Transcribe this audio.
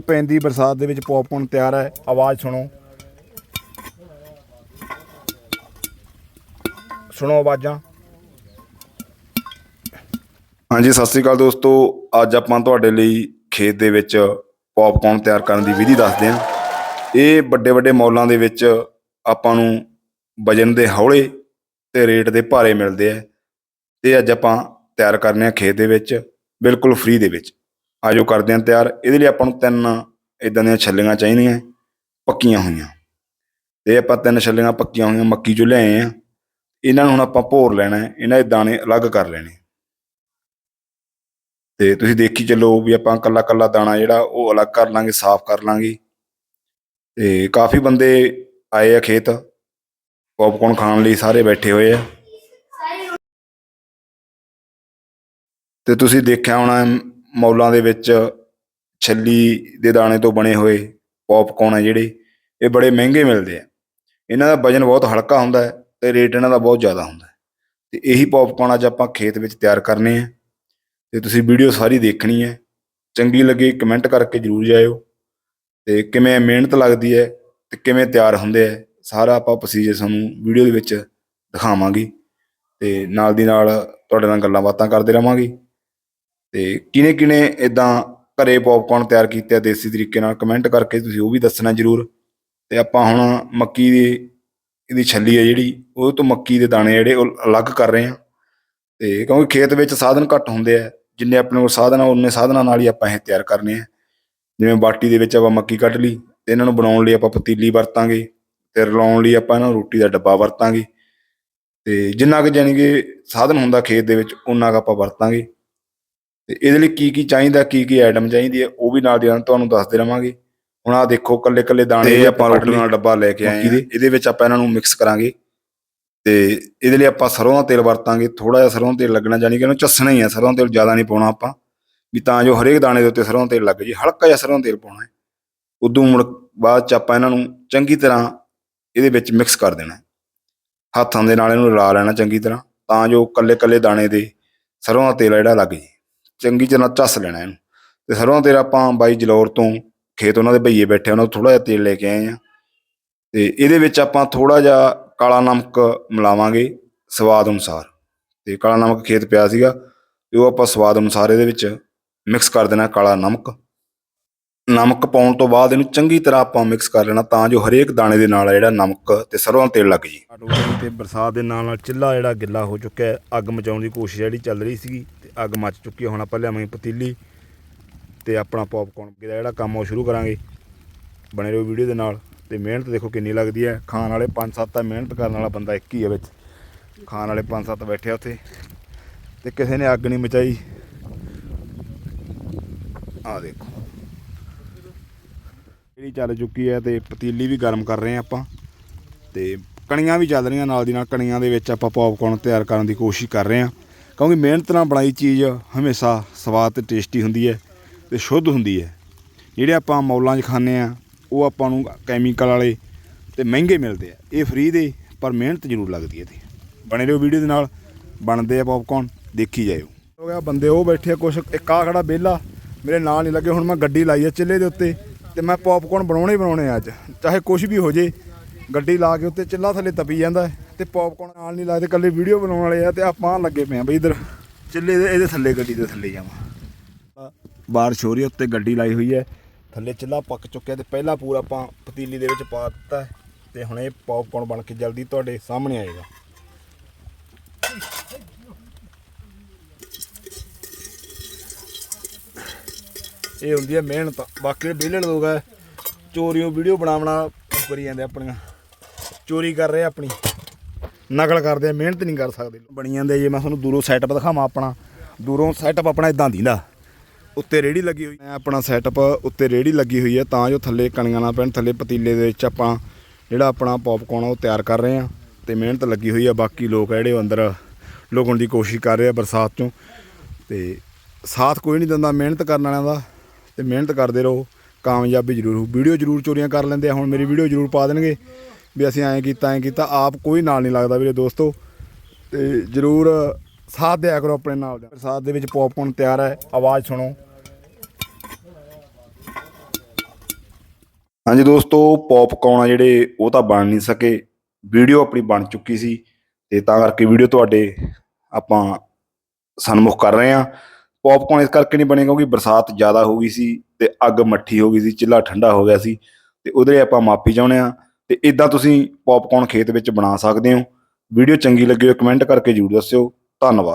ਪੈਂਦੀ, ਬਰਸਾਤ ਦੇ ਵਿੱਚ ਪੌਪਕੌਰਨ ਤਿਆਰ ਹੈ। ਆਵਾਜ਼ ਸੁਣੋ। ਸੁਣੋ ਆਵਾਜ਼ਾਂ। ਹਾਂਜੀ, ਸਤਿ ਸ੍ਰੀ ਅਕਾਲ ਦੋਸਤੋ। ਅੱਜ ਆਪਾਂ ਤੁਹਾਡੇ ਲਈ ਖੇਤ ਦੇ ਵਿੱਚ ਪੌਪਕੌਰਨ ਤਿਆਰ ਕਰਨ ਦੀ ਵਿਧੀ ਦੱਸਦੇ ਹਾਂ। ਇਹ ਵੱਡੇ ਵੱਡੇ ਮੌਲਾਂ ਦੇ ਵਿੱਚ ਆਪਾਂ ਨੂੰ ਵਜਨ ਦੇ ਹੌਲੇ ਤੇ ਰੇਟ ਦੇ ਭਾਰੇ ਮਿਲਦੇ ਆ। ਤੇ ਅੱਜ ਆਪਾਂ ਤਿਆਰ ਕਰਨੇ ਆ ਖੇਤ ਦੇ ਵਿੱਚ, ਬਿਲਕੁਲ ਫ੍ਰੀ ਦੇ ਵਿੱਚ। ਆਜੋ ਕਰਦੇ ਹਾਂ ਤਿਆਰ। ਇਹਦੇ ਲਈ ਆਪਾਂ ਨੂੰ ਤਿੰਨ ਇਦਾਂ ਦੀਆਂ ਛੱਲੀਆਂ ਚਾਹੀਦੀਆਂ, ਪੱਕੀਆਂ ਹੋਈਆਂ। ਤੇ ਆਪਾਂ ਤਿੰਨ ਛੱਲੀਆਂ ਪੱਕੀਆਂ ਹੋਈਆਂ, ਮੱਕੀ ਚੋਂ ਲਿਆਏ ਆ। ਇਹਨਾਂ ਨੂੰ ਹੁਣ ਆਪਾਂ ਭੋਰ ਲੈਣਾ ਹੈ, ਇਹਨਾਂ ਦੇ ਦਾਣੇ ਅਲੱਗ ਕਰ ਲੈਣੇ। ਤੇ ਤੁਸੀਂ ਦੇਖੀ ਚੱਲੋ ਵੀ ਆਪਾਂ ਕੱਲਾ ਕੱਲਾ ਦਾਣਾ ਜਿਹੜਾ, ਉਹ ਅਲੱਗ ਕਰ ਲਾਂਗੇ, ਸਾਫ਼ ਕਰ ਲਾਂਗੇ। ਤੇ ਕਾਫੀ ਬੰਦੇ ਆਏ ਆ ਖੇਤ ਪੌਪਕੌਰਨ ਖਾਣ ਲਈ ਸਾਰੇ ਬੈਠੇ ਹੋਏ ਆ। ਤੇ ਤੁਸੀਂ ਦੇਖਿਆ ਹੋਣਾ ਮੌਲਾਂ ਦੇ ਵਿੱਚ ਛੱਲੀ ਦੇ ਦਾਣੇ ਤੋਂ ਬਣੇ ਹੋਏ ਪੌਪਕੌਰਨ ਆ ਜਿਹੜੇ, ਇਹ ਬੜੇ ਮਹਿੰਗੇ ਮਿਲਦੇ ਆ। ਇਹਨਾਂ ਦਾ ਵਜਨ ਬਹੁਤ ਹਲਕਾ ਹੁੰਦਾ ਹੈ ਤੇ ਰੇਟ ਇਹਨਾਂ ਦਾ ਬਹੁਤ ਜ਼ਿਆਦਾ ਹੁੰਦਾ ਹੈ। ਤੇ ਇਹੀ ਪੌਪਕੌਰਨ ਅੱਜ ਆਪਾਂ ਖੇਤ ਵਿੱਚ ਤਿਆਰ ਕਰਨੇ ਆ। ਤੇ ਤੁਸੀਂ ਵੀਡੀਓ ਸਾਰੀ ਦੇਖਣੀ ਹੈ। ਚੰਗੀ ਲੱਗੇ ਕਮੈਂਟ ਕਰਕੇ ਜਰੂਰ ਜਾਇਓ। ਤੇ ਕਿਵੇਂ ਮਿਹਨਤ ਲੱਗਦੀ ਹੈ ਤੇ ਕਿਵੇਂ ਤਿਆਰ ਹੁੰਦੇ ਆ, ਸਾਰਾ ਆਪਾਂ ਪ੍ਰੋਸੀਜਰ ਤੁਹਾਨੂੰ ਵੀਡੀਓ ਦੇ ਵਿੱਚ ਦਿਖਾਵਾਂਗੇ। ਤੇ ਨਾਲ ਦੀ ਨਾਲ ਤੁਹਾਡੇ ਨਾਲ ਗੱਲਾਂ ਬਾਤਾਂ ਕਰਦੇ ਰਵਾਂਗੇ। ਤੇ ਕਿਨੇ ਕਿਨੇ ਇਦਾਂ ਘਰੇ ਪੌਪਕੌਰਨ ਤਿਆਰ ਕੀਤੇ ਆ ਦੇਸੀ ਤਰੀਕੇ ਨਾਲ ਕਮੈਂਟ ਕਰਕੇ ਤੁਸੀਂ ਉਹ ਵੀ ਦੱਸਣਾ ਜਰੂਰ। ਤੇ ਆਪਾਂ ਹੁਣ ਮੱਕੀ ਦੀ, ਇਹਦੀ ਛੱਲੀ ਹੈ ਜਿਹੜੀ ਉਹ ਤੋਂ ਮੱਕੀ ਦੇ ਦਾਣੇ ਜਿਹੜੇ ਉਹ ਅਲੱਗ ਕਰ ਰਹੇ ਆ। ਤੇ ਕਿਉਂਕਿ ਖੇਤ ਵਿੱਚ ਸਾਧਨ ਘੱਟ ਹੁੰਦੇ ਆ, ਜਿੰਨੇ ਆਪਣੇ ਕੋਲ ਸਾਧਨ ਆ ਉਹਨੇ ਸਾਧਨਾਂ ਨਾਲ ਹੀ ਆਪਾਂ ਇਹ ਤਿਆਰ ਕਰਨੇ ਆ। ਜਿਵੇਂ ਬਾਟੀ ਦੇ ਵਿੱਚ ਆਪਾਂ ਮੱਕੀ ਕੱਢ ਲਈ, ਤੇ ਇਹਨਾਂ ਨੂੰ ਬਣਾਉਣ ਲਈ ਆਪਾਂ ਪਤੀਲੀ ਵਰਤਾਂਗੇ, ਤੇ ਰਲਾਉਣ ਲਈ ਆਪਾਂ ਇਹਨਾਂ ਨੂੰ ਰੋਟੀ ਦਾ ਡੱਬਾ ਵਰਤਾਂਗੇ। ਤੇ ਜਿੰਨਾ ਕੁ ਜਾਣੀ ਕਿ ਸਾਧਨ ਹੁੰਦਾ ਖੇਤ ਦੇ ਵਿੱਚ ਉਹਨਾਂ ਕੁ ਆਪਾਂ ਵਰਤਾਂਗੇ। ਤੇ ਇਹਦੇ ਲਈ ਕੀ ਕੀ ਚਾਹੀਦਾ ਕੀ ਕੀ ਆਈਟਮ ਚਾਹੀਦੀ ਹੈ ਉਹ ਵੀ ਨਾਲ ਦੀ ਨਾਲ ਤੁਹਾਨੂੰ ਦੱਸਦੇ ਰਵਾਂਗੇ। ਹੁਣ ਆ ਦੇਖੋ ਕੱਲੇ ਕੱਲੇ ਦਾਣੇ ਆਪਾਂ ਰੋਟੀ ਨਾਲ ਡੱਬਾ ਲੈ ਕੇ ਆਏ ਹਾਂ। ਇਹਦੇ ਵਿੱਚ ਆਪਾਂ ਇਹਨਾਂ ਨੂੰ ਮਿਕਸ ਕਰਾਂਗੇ। ਤੇ ਇਹਦੇ ਲਈ ਆਪਾਂ ਸਰੋਂ ਦਾ ਤੇਲ ਵਰਤਾਂਗੇ। ਥੋੜਾ ਜਿਹਾ ਸਰੋਂ ਦਾ ਤੇਲ ਲੱਗਣਾ ਜਾਨੀ ਕਿ ਇਹਨੂੰ ਚੱਸਣਾ ਹੀ ਆ। ਸਰੋਂ ਦਾ ਤੇਲ ਜ਼ਿਆਦਾ ਨਹੀਂ ਪਾਉਣਾ ਆਪਾਂ। ਵੀ ਤਾਂ ਜੋ ਹਰੇਕ ਦਾਣੇ ਦੇ ਉੱਤੇ ਸਰੋਂ ਦਾ ਤੇਲ ਲੱਗ ਜੇ। ਹਲਕਾ ਜਿਹਾ ਸਰੋਂ ਦਾ ਤੇਲ ਪਾਉਣਾ ਹੈ। ਉਦੋਂ ਮੁੜ ਬਾਅਦ ਚ ਆਪਾਂ ਇਹਨਾਂ ਨੂੰ ਚੰਗੀ ਤਰ੍ਹਾਂ ਇਹਦੇ ਵਿੱਚ ਮਿਕਸ ਕਰ ਦੇਣਾ ਹੈ। ਹੱਥਾਂ ਦੇ ਨਾਲ ਇਹਨੂੰ ਰਲਾ ਲੈਣਾ ਚੰਗੀ ਤਰ੍ਹਾਂ। ਤਾਂ ਜੋ ਕੱਲੇ ਕੱਲੇ ਦਾਣੇ ਦੇ ਸਰੋਂ ਦਾ ਤੇਲ ਜਿਹੜਾ ਲੱਗ ਜੇ। ਚੰਗੀ ਤਰ੍ਹਾਂ ਚੱਸ ਲੈਣਾ ਇਹਨੂੰ। ਤੇ ਸਰੋਂ ਦਾ ਤੇਲ ਆਪਾਂ ਬਾਈ ਜਲੌਰ ਤੋਂ ਖੇਤ ਉਹਨਾਂ ਦੇ ਭਈਏ ਬੈਠੇ ਉਹਨਾਂ ਤੋਂ ਥੋੜਾ ਜਿਹਾ ਤੇਲ ਲੈ ਕੇ ਆਏ ਆ। ਤੇ ਇਹਦੇ ਵਿੱਚ ਆਪਾਂ ਥੋੜਾ ਜਿਹਾ ਕਾਲਾ ਨਮਕ ਮਿਲਾਵਾਂਗੇ ਸਵਾਦ ਅਨੁਸਾਰ। ਤੇ ਕਾਲਾ ਨਮਕ ਖੇਤ ਪਿਆ ਸੀਗਾ, ਤੇ ਉਹ ਆਪਾਂ ਸਵਾਦ ਅਨੁਸਾਰ ਇਹਦੇ ਵਿੱਚ ਮਿਕਸ ਕਰ ਦੇਣਾ ਕਾਲਾ ਨਮਕ। ਨਮਕ ਪਾਉਣ ਤੋਂ ਬਾਅਦ ਇਹਨੂੰ ਚੰਗੀ ਤਰ੍ਹਾਂ ਆਪਾਂ ਮਿਕਸ ਕਰ ਲੈਣਾ, ਤਾਂ ਜੋ ਹਰੇਕ ਦਾਣੇ ਦੇ ਨਾਲ ਜਿਹੜਾ ਨਮਕ ਤੇ ਸਰੋਂ ਦਾ ਤੇਲ ਲੱਗ ਜੇ ਤੇ ਬਰਸਾਤ ਦੇ ਨਾਲ ਨਾਲ ਚਿੱਲਾ ਜਿਹੜਾ ਗਿੱਲਾ ਹੋ ਚੁੱਕਿਆ, ਅੱਗ ਮਚਾਉਣ ਦੀ ਕੋਸ਼ਿਸ਼ ਜਿਹੜੀ ਚੱਲ ਰਹੀ ਸੀਗੀ। ਅੱਗ ਮੱਚ ਚੁੱਕੀ ਹੈ ਹੁਣ ਆਪਾਂ ਲਿਆਵਾਂਗੇ ਪਤੀਲੀ ਤੇ ਆਪਣਾ ਪੌਪਕੌਰਨ ਦਾ ਜਿਹੜਾ ਕੰਮ ਉਹ ਸ਼ੁਰੂ ਕਰਾਂਗੇ। ਬਣੇ ਰਹੋ ਵੀਡੀਓ ਦੇ ਨਾਲ। ਤੇ ਮਿਹਨਤ ਦੇਖੋ ਕਿੰਨੀ ਲੱਗਦੀ ਹੈ। ਖਾਣ ਵਾਲੇ 5-7 ਤਾਂ ਮਿਹਨਤ ਕਰਨ ਵਾਲਾ ਬੰਦਾ ਇੱਕ ਹੀ ਹੈ ਵਿੱਚ। ਖਾਣ ਵਾਲੇ 5-7 ਬੈਠੇ ਆ ਉੱਥੇ। ਤੇ ਕਿਸੇ ਨੇ ਅੱਗ ਨਹੀਂ ਮਚਾਈ। ਆ ਦੇਖੋ। ਜਿਹੜੀ ਚੱਲ ਚੁੱਕੀ ਹੈ ਤੇ ਪਤੀਲੀ ਵੀ ਗਰਮ ਕਰ ਰਹੇ ਆ ਆਪਾਂ। ਤੇ ਕਣੀਆਂ ਵੀ ਚੱਲ ਰਹੀਆਂ ਨਾਲ ਦੀ ਨਾਲ। ਕਣੀਆਂ ਦੇ ਵਿੱਚ ਆਪਾਂ ਪੌਪਕੌਰਨ ਤਿਆਰ ਕਰਨ ਦੀ ਕੋਸ਼ਿਸ਼ ਕਰ ਰਹੇ ਆ ਕਿਉਂਕਿ ਮਿਹਨਤ ਨਾਲ ਬਣਾਈ ਚੀਜ਼ ਹਮੇਸ਼ਾ ਸਵਾਦ ਤੇ ਟੇਸਟੀ ਹੁੰਦੀ ਹੈ ਤੇ ਸ਼ੁੱਧ ਹੁੰਦੀ ਹੈ। ਜਿਹੜੇ ਆਪਾਂ ਮੌਲਾਂ 'ਚ ਖਾਂਦੇ ਆ ਉਹ ਆਪਾਂ ਨੂੰ ਕੈਮੀਕਲ ਵਾਲੇ ਤੇ ਮਹਿੰਗੇ ਮਿਲਦੇ ਆ। ਇਹ ਫ੍ਰੀ ਦੇ, ਪਰ ਮਿਹਨਤ ਜ਼ਰੂਰ ਲੱਗਦੀ ਹੈ ਤੇ ਬਣੇ ਰਹੋ ਵੀਡੀਓ ਦੇ ਨਾਲ, ਬਣਦੇ ਆ ਪੌਪਕੌਰਨ ਦੇਖੀ ਜਾਇਓ। ਹੋ ਗਿਆ ਬੰਦੇ, ਉਹ ਬੈਠੇ ਆ, ਕੁਛ ਇੱਕ ਆ ਖੜਾ ਵਿਹਲਾ, ਮੇਰੇ ਨਾਲ ਨਹੀਂ ਲੱਗੇ, ਹੁਣ ਮੈਂ ਗੱਡੀ ਲਾਈ ਆ ਚਿੱਲੇ ਦੇ ਉੱਤੇ, ਤੇ ਮੈਂ ਪੌਪਕੌਰਨ ਬਣਾਉਣੇ ਬਣਾਉਣੇ ਆ ਅੱਜ। ਚਾਹੇ ਕੁਝ ਵੀ ਹੋ ਜੇ, ਗੱਡੀ ਲਾ ਕੇ ਉੱਤੇ ਚਿੱਲਾ ਥੱਲੇ ਤਪੀ ਜਾਂਦਾ ਤੇ ਪੌਪਕੌਰਨ ਨਾਲ ਨਹੀਂ ਲੱਗਦੇ ਕੱਲੇ ਵੀਡੀਓ ਬਣਾਉਣ ਵਾਲੇ ਆ ਤੇ ਆਪਾਂ ਲੱਗੇ ਪਏ ਆ ਬਈ ਇਧਰ। ਚਿੱਲੇ ਦੇ ਇਹਦੇ ਥੱਲੇ ਗੱਡੀ ਦੇ ਥੱਲੇ ਜਾਵਾਂ। ਬਾਰਿਸ਼ ਹੋ ਰਹੀ ਹੈ ਉੱਤੇ ਗੱਡੀ ਲਾਈ ਹੋਈ ਹੈ। ਥੱਲੇ ਚਿੱਲਾ ਪੱਕ ਚੁੱਕਿਆ ਤੇ ਪਹਿਲਾ ਪੂਰਾ ਆਪਾਂ ਪਤੀਲੀ ਦੇ ਵਿੱਚ ਪਾ ਦਿੱਤਾ ਹੈ ਤੇ ਹੁਣ ਇਹ ਪੌਪਕੌਰਨ ਬਣ ਕੇ ਜਲਦੀ ਤੁਹਾਡੇ ਸਾਹਮਣੇ ਆਏਗਾ। ਇਹ ਹੁੰਦੀ ਹੈ ਮਿਹਨਤ। ਬਾਕੀ ਵਿਹਲੇ ਲੋਕ ਹੈ। ਚੋਰੀਆਂ ਵੀਡੀਓ ਬਣਾਉਣਾ ਕਰੀ ਜਾਂਦੇ ਆਪਣੀਆਂ। ਚੋਰੀ ਕਰ ਰਹੇ ਆਪਣੀ। ਨਕਲ ਕਰਦੇ ਆ, ਮਿਹਨਤ ਨਹੀਂ ਕਰ ਸਕਦੇ ਬਣੀ ਜਾਂਦੇ ਜੇ ਮੈਂ ਤੁਹਾਨੂੰ ਦੂਰੋਂ ਸੈਟਅਪ ਦਿਖਾਵਾਂ ਆਪਣਾ। ਦੂਰੋਂ ਸੈਟਅਪ ਆਪਣਾ ਇਦਾਂ ਦੀਂਦਾ। ਉੱਤੇ ਰੇੜੀ ਲੱਗੀ ਹੋਈ। ਹੈ ਆਪਣਾ ਸੈਟਅਪ ਉੱਤੇ ਰੇੜੀ ਲੱਗੀ ਹੋਈ ਹੈ ਤਾਂ ਜੋ ਥੱਲੇ ਕਣੀਆਂ ਨਾ ਪੈਣ, ਥੱਲੇ ਪਤੀਲੇ ਦੇ ਵਿੱਚ ਆਪਾਂ ਜਿਹੜਾ ਆਪਣਾ ਪੌਪਕੌਰਨ ਉਹ ਤਿਆਰ ਕਰ ਰਹੇ ਆ ਤੇ ਮਿਹਨਤ ਲੱਗੀ ਹੋਈ ਆ, ਬਾਕੀ ਲੋਕ ਆ ਜਿਹੜੇ ਉਹ ਅੰਦਰ ਲੁਕਣ ਦੀ ਕੋਸ਼ਿਸ਼ ਕਰ ਰਹੇ ਆ ਬਰਸਾਤ ਚੋਂ। ਤੇ ਸਾਥ ਕੋਈ ਨਹੀਂ ਦਿੰਦਾ ਮਿਹਨਤ ਕਰਨ ਵਾਲਿਆਂ ਦਾ ਤੇ ਮਿਹਨਤ ਕਰਦੇ ਰਹੋ। ਕਾਮਯਾਬੀ ਜ਼ਰੂਰ ਹੋ ਵੀਡੀਓ ਜ਼ਰੂਰ ਚੋਰੀਆਂ ਕਰ ਲੈਂਦੇ ਆ, ਹੁਣ ਮੇਰੀ ਵੀਡੀਓ ਜ਼ਰੂਰ ਪਾ ਦੇਣਗੇ। ਵੀ ਅਸੀਂ ਐਂ ਕੀਤਾ ਐਂ ਕੀਤਾ, ਆਪ ਕੋਈ ਨਾਲ ਨਹੀਂ ਲੱਗਦਾ ਵੀਰੇ ਦੋਸਤੋ। ਤੇ ਜ਼ਰੂਰ ਸਾਥ ਦਿਆ ਕਰੋ ਆਪਣੇ ਨਾਲ ਦੇ। ਬਰਸਾਤ ਦੇ ਵਿੱਚ ਪੌਪਕੌਰਨ ਤਿਆਰ ਹੈ, ਆਵਾਜ਼ ਸੁਣੋ। ਹਾਂਜੀ ਦੋਸਤੋ ਪੌਪਕੌਰਨ ਆ ਜਿਹੜੇ, ਉਹ ਤਾਂ ਬਣ ਨਹੀਂ ਸਕੇ। ਵੀਡੀਓ ਆਪਣੀ ਬਣ ਚੁੱਕੀ ਸੀ, ਤੇ ਤਾਂ ਕਰਕੇ ਵੀਡੀਓ ਤੁਹਾਡੇ ਆਪਾਂ ਸਨਮੁਖ ਕਰ ਰਹੇ ਹਾਂ। ਪੌਪਕੌਰਨ ਇਸ ਕਰਕੇ ਨਹੀਂ ਬਣੇ ਕਿਉਂਕਿ ਬਰਸਾਤ ਜ਼ਿਆਦਾ ਹੋ ਗਈ ਸੀ ਤੇ ਅੱਗ ਮੱਠੀ ਹੋ ਗਈ ਸੀ ਚਿੱਲਾ ਠੰਡਾ ਹੋ ਗਿਆ ਸੀ, ਤੇ ਉਹਦੇ ਆਪਾਂ ਮਾਫੀ ਚਾਹੁੰਦੇ ਹਾਂ। ਤੇ ਇਦਾਂ ਤੁਸੀਂ ਪੌਪਕੌਰਨ ਖੇਤ ਵਿੱਚ ਬਣਾ ਸਕਦੇ ਹੋ। ਵੀਡੀਓ ਚੰਗੀ ਲੱਗੇ ਹੋਵੇ ਕਮੈਂਟ ਕਰਕੇ ਜ਼ਰੂਰ ਦੱਸਿਓ। ਧੰਨਵਾਦ।